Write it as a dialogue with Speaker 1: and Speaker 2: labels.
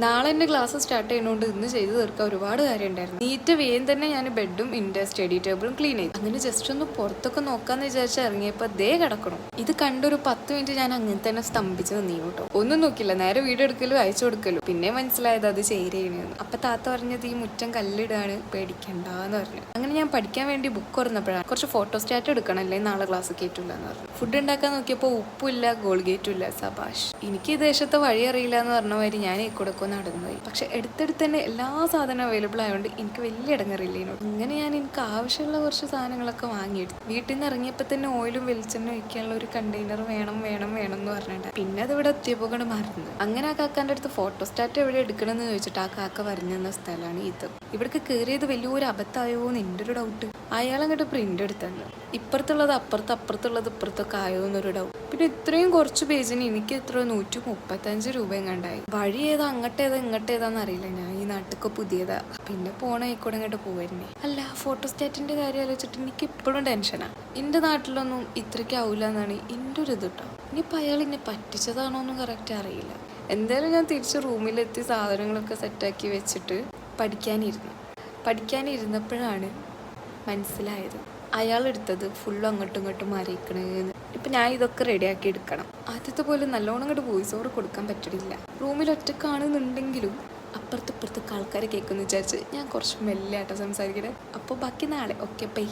Speaker 1: നാളെ എന്റെ class start ചെയ്യുന്നതുകൊണ്ട് ഇന്ന് ചെയ്തു തീർക്കാൻ ഒരുപാട് കാര്യം ഉണ്ടായിരുന്നു നീറ്റ് വേഗം തന്നെ ഞാൻ ബെഡും ഇന്റെ സ്റ്റഡി ടേബിളും ക്ലീൻ ചെയ്തു. അങ്ങനെ ജസ്റ്റ് ഒന്ന് പുറത്തൊക്കെ നോക്കാന്ന് വിചാരിച്ച് ഇറങ്ങിയപ്പോൾ ദേ കിടക്കണം. ഇത് കണ്ടൊരു പത്ത് മിനിറ്റ് ഞാൻ അങ്ങനെ തന്നെ സ്തംഭിച്ച് നിന്നു കേട്ടോ. ഒന്നും നോക്കില്ല നേരെ വീട് എടുക്കലും അയച്ചു കൊടുക്കലും. പിന്നെ മനസ്സിലായത് അത് ചേരേനെന്ന് അപ്പൊ താത്ത പറഞ്ഞത് ഈ മുറ്റം കല്ലിടാണ് പേടിക്കണ്ടെന്ന് പറഞ്ഞു. അങ്ങനെ ഞാൻ പഠിക്കാൻ വേണ്ടി ബുക്ക് തുറന്നപ്പോഴാണ് കുറച്ച് ഫോട്ടോ സ്റ്റാറ്റ് എടുക്കണം അല്ലെങ്കിൽ നാളെ ക്ലാസ് കയറ്റില്ല എന്ന് പറഞ്ഞു. ഫുഡ് ഉണ്ടാക്കാൻ നോക്കിയപ്പോൾ ഉപ്പില്ല ഗോൾഗേറ്റും ഇല്ല സബാഷ്. എനിക്ക് ഈ ദേശത്തെ വഴി അറിയില്ല എന്ന് പറഞ്ഞ മാതിരി ഞാൻ ഈ കൂടെ നടന്നുപോയി പക്ഷെ എടുത്തെടുത്ത് തന്നെ എല്ലാ സാധനവും അവൈലബിൾ ആയതുകൊണ്ട് എനിക്ക് വലിയ ഇടങ്ങറില്ലേനു അങ്ങനെ ഞാൻ എനിക്ക് ആവശ്യമുള്ള കുറച്ച് സാധനങ്ങളൊക്കെ വാങ്ങിയെടുത്തു. വീട്ടിൽ നിന്ന് ഇറങ്ങിയപ്പോൾ തന്നെ ഓയിലും വെളിച്ചെണ്ണ ഒഴിക്കാനുള്ള ഒരു കണ്ടെയ്നർ വേണം വേണം വേണം എന്ന് പറഞ്ഞിട്ട്. പിന്നെ അത് എത്തിയപ്പോൾ കൊണ്ട് മറന്നു അങ്ങനെ ആ കാക്കാന്റെ അടുത്ത് ഫോട്ടോ സ്റ്റാറ്റ് എവിടെ എടുക്കണമെന്ന് ചോദിച്ചിട്ട് ആ കാക്ക പറഞ്ഞു തന്ന സ്ഥലമാണ് ഇത്. ഇവിടേക്ക് കയറിയത് വലിയൊരു അബദ്ധമായോ എന്ന് എന്റെ ഒരു ഡൗട്ട് അയാൾ അങ്ങോട്ട് പ്രിന്റ് എടുത്തന്നു ഇപ്പുറത്തുള്ളത് അപ്പുറത്ത് അപ്പുറത്തുള്ളത് ഇപ്പുറത്തൊക്കെ ആയോ എന്നൊരു ഡൗട്ട് പിന്നെ ഇത്രയും കുറച്ച് പേജിന് എനിക്ക് എത്ര നൂറ്റി മുപ്പത്തഞ്ച് രൂപയും കണ്ടായി വഴി ഏതാ അങ്ങോട്ടേതാ ഇങ്ങോട്ടേതാന്ന് അറിയില്ല ഞാൻ ഈ നാട്ടിലൊക്കെ പുതിയതാ. പിന്നെ പോണ ആയിക്കോടെ ഇങ്ങോട്ട് പോവരുന്നേ. അല്ല ഫോട്ടോ സ്റ്റാറ്റിന്റെ കാര്യം ആലോചിച്ചിട്ട് എനിക്ക് ഇപ്പോഴും ടെൻഷനാ എന്റെ നാട്ടിലൊന്നും ഇത്രയ്ക്ക് ആവില്ല എന്നാണ് എന്റെ ഒരു ഇത് കേട്ടോ ഇനിയിപ്പോൾ അയാൾ എന്നെ പറ്റിച്ചതാണോ ഒന്നും കറക്റ്റ് അറിയില്ല. എന്തായാലും ഞാൻ തിരിച്ച് റൂമിലെത്തി സാധനങ്ങളൊക്കെ സെറ്റാക്കി വെച്ചിട്ട് പഠിക്കാനിരുന്നു. പഠിക്കാനിരുന്നപ്പോഴാണ് മനസ്സിലായത്. അയാൾ എടുത്തത് ഫുള്ളും അങ്ങോട്ടും ഇങ്ങോട്ടും മാറിയിക്കണേന്ന് ഇപ്പൊ ഞാൻ ഇതൊക്കെ റെഡിയാക്കി എടുക്കണം. ആദ്യത്തെ പോലെ നല്ലോണം അങ്ങോട്ട് വോയിസ് ഓവർ കൊടുക്കാൻ പറ്റണില്ല. റൂമിൽ ഒറ്റക്കാണെന്നുണ്ടെങ്കിലും അപ്പുറത്തപ്പുറത്തൊക്കെ ആൾക്കാരെ കേൾക്കുമെന്ന് വിചാരിച്ച് ഞാൻ കുറച്ച് മെല്ലെ ആട്ടോ സംസാരിക്കണേ. അപ്പോൾ ബാക്കി നാളെ. Okay bye